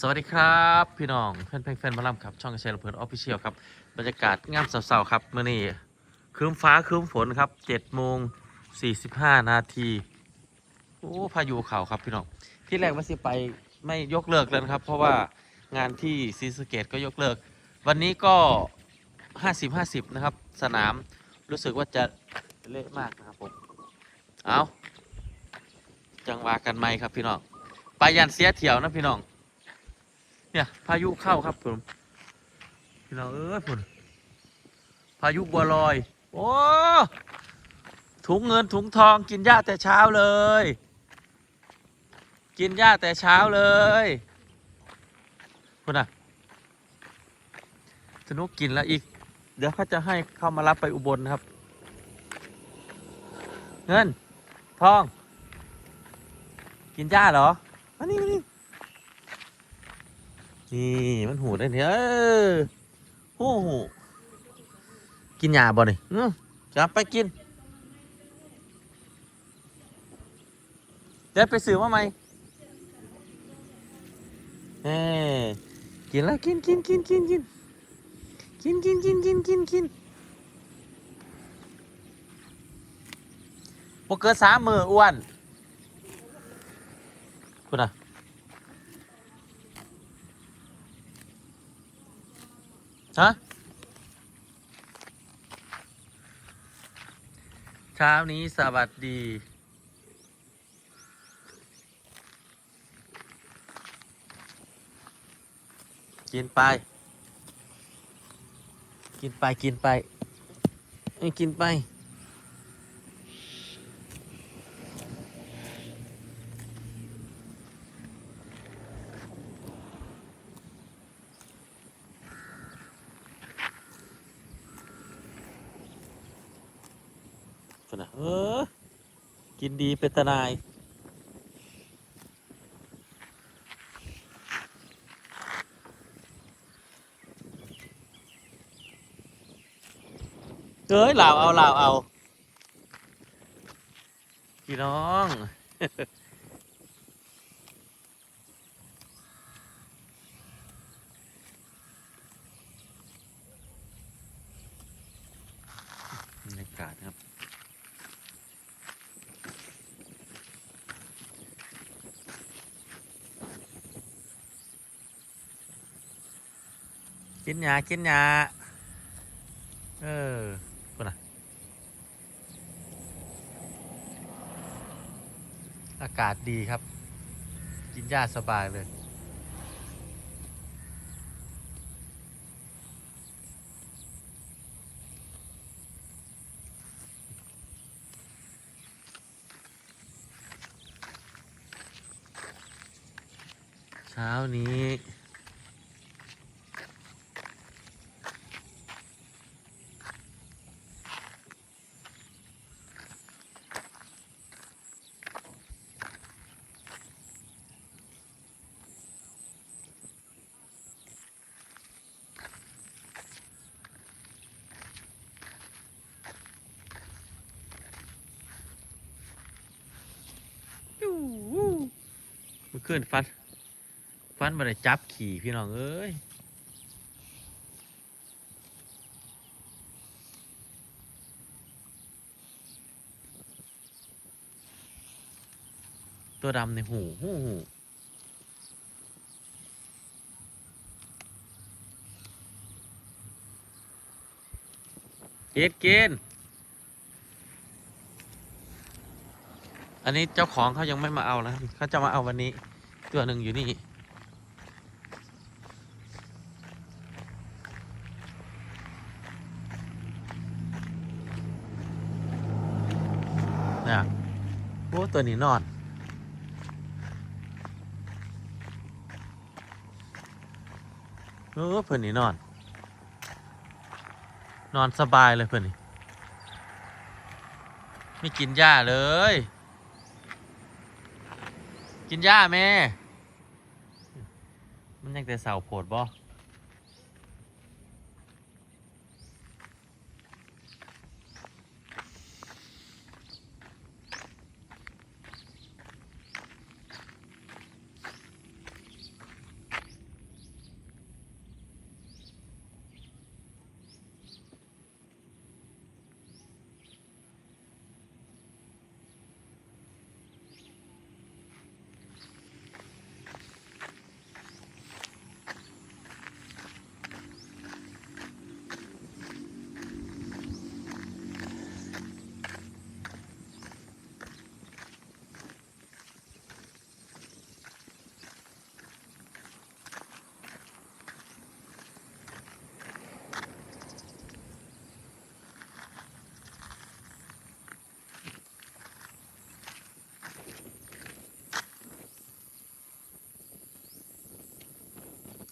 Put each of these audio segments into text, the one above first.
สวัสดีครับ พี่น้องแฟนเพลงแฟนหมาลัมครับ ช่องเชลเพิร์ดออฟฟิเชียลครับ บรรยากาศงามเสาๆครับเมื่อนี้ครึ้มฟ้าครึ้มฝนครับ7โมง45นาทีโอ้พายุเข่าครับพี่น้องที่แรกว่าสิไปไม่ยกเลิกเลยนะครับ เพราะว่างานที่ซีสเกตก็ยกเลิก วันนี้ก็50 50นะครับ สนามรู้สึกว่าจะเละมากนะครับผมเอาจังหวะกันไหมครับพี่น้องไปยันเสียเถียวนะพี่น้อง เนี่ยพายุเข้าครับผมพี่น้องเอ้ยผมพายุบัวลอย โอ้ถุงเงินถุงทองกินหญ้าแต่เช้าเลย กินหญ้าแต่เช้าเลยคุณอะสนุกกินแล้วอีก เดี๋ยวเขาจะให้เข้ามารับไปอุบลนะครับ เงิน ทอง กินหญ้าเหรอมานี่มานี่ นี่มันหูได้เนี่ยโอ้โหกินยาบ่นี่อื้อจะไปกิน เดี๋ยวไปซื้อมาไหมเอ้กินแล้วกินกินกินกินกินกินกินกินกินกินกินบ่เกินสามมืออ้วนคุณอะ ฮะเช้านี้สวัสดี กินไป กินไปกินไปกินไป นะเออ กินดีเป็นตนายเอ้ยลาวเอาลาวเอา พี่น้อง บรรยากาศครับ กินยากินยาเออคนน่ะอากาศดีครับ กินหญ้าสบายเลยเช้านี้ เมื่อคืนฟันฟันมาได้จับขี่พี่น้องเอ้ยตัวดำในหูหูหูเกดเกณฑ์อันนี้เจ้าของเขายังไม่มาเอานะเขาจะมาเอาวันนี้ ตัวหนึ่งอยู่นี่เนี่ยโอ้ตัวนี้นอนเออเพื่อนนี่นอน นอนสบายเลยเพื่อนนี่ไม่กินหญ้าเลย กินหญ้าแม่ ยังแต่เสาโผดบ่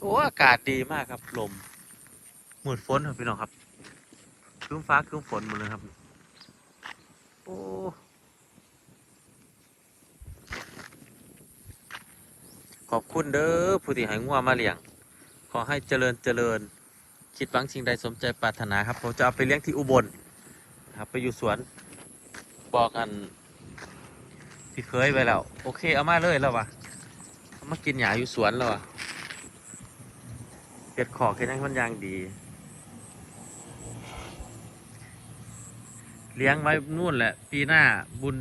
โอ้อากาศดีมากครับ ลมหมืดฝนครับพี่น้องครับครึ้มฟ้าครึ้มฝนหมดเลยครับ โอ้ขอบคุณเด้อผู้ที่ให้งัวมาเลี้ยง ขอให้เจริญเจริญ คิดหวังสิ่งใดสมใจปรารถนาครับ ผมจะเอาไปเลี้ยงที่อุบลครับ ไปอยู่สวนบอกกันพี่เคยไปแล้ว โอเคเอามาเลยแล้ววะมากินหญ้าอยู่สวนแล้ววะ เก็ดขอกแค่นั้มันยางดี เลี้ยงไว้นู่นแหละ ปีหน้าบุญ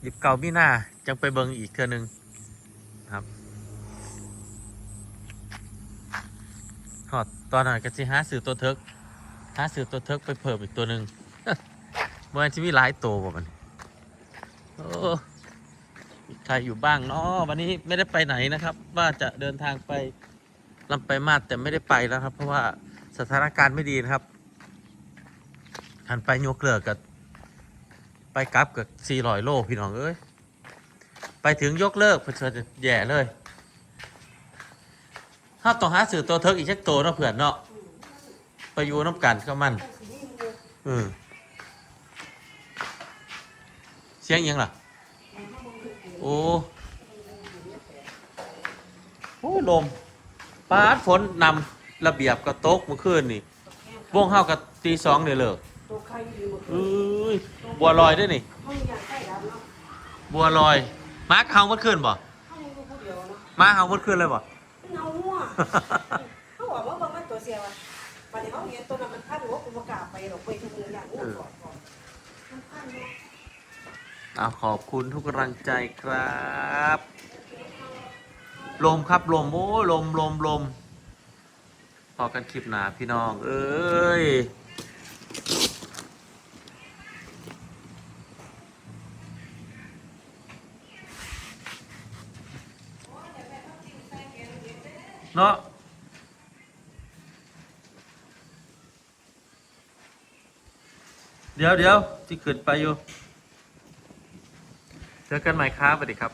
หยิบเก่ามีหน้าจังไปเบิงอีกเทือหนึงครับหอดตอนนั้นก็สิหาสื่อตัวเทิกหาสื่อตัวเทิกไปเพิ่มอีกตัวหนึ่งเมันจะมีหลายตัวบ่มันโอ้ใครอยู่บ้างเนาะวันนี้ไม่ได้ไปไหนนะครับ ว่าจะเดินทางไป ลำไปมาดแต่ไม่ได้ไปแล้วครับ เพราะว่าสถานการณ์ไม่ดีนะครับหันไปโยกเลิกกับไปกลับกับสี่ร้อยโลพี่น้องเอ้ยไปถึงยกเลิกเพื่อจะแย่เลยถ้าต้องหาสื่อตัวเทิกอีกชักตัวเนาะเผื่อนเนาะไปอยู่น้ำกันก็มันอืเสียงยังล่ะ โอ้โอ้ลม ปาดฝนนำระเบียบกระตกเมื่อคืนนี่วงเฮากับตีสองเนี่ยเลิกตัวใครอยู่เอ้ยบัวลอยด้วยนี่ ห้องอยากได้แล้วเนาะบัวลอยมาร์คเฮาเมื่อคืนบ่ห้องอยู่ผู้เดียวเนาะมาเฮาเมื่อคืนเลยบ่ เงาหัวเขาบอกว่าบางมันตัวเสียวอะปัจจุบันเขาเห็นตัวนั้นมันพันหัวกูประกล้าศไปหรอกไปทุกเรื่องอย่างหัวก่อนก่อนมันพันเนาะ เอาขอบคุณทุกกำลังใจครับ ลมครับ ลม โอ้ลมลมลมพอกันคลิปหนาพี่น้อง เอ้ยเนาะเดี๋ยวเดี๋ยวที่ขึ้นไปอยู่ เจอกันใหม่ครับสวัสดีครับ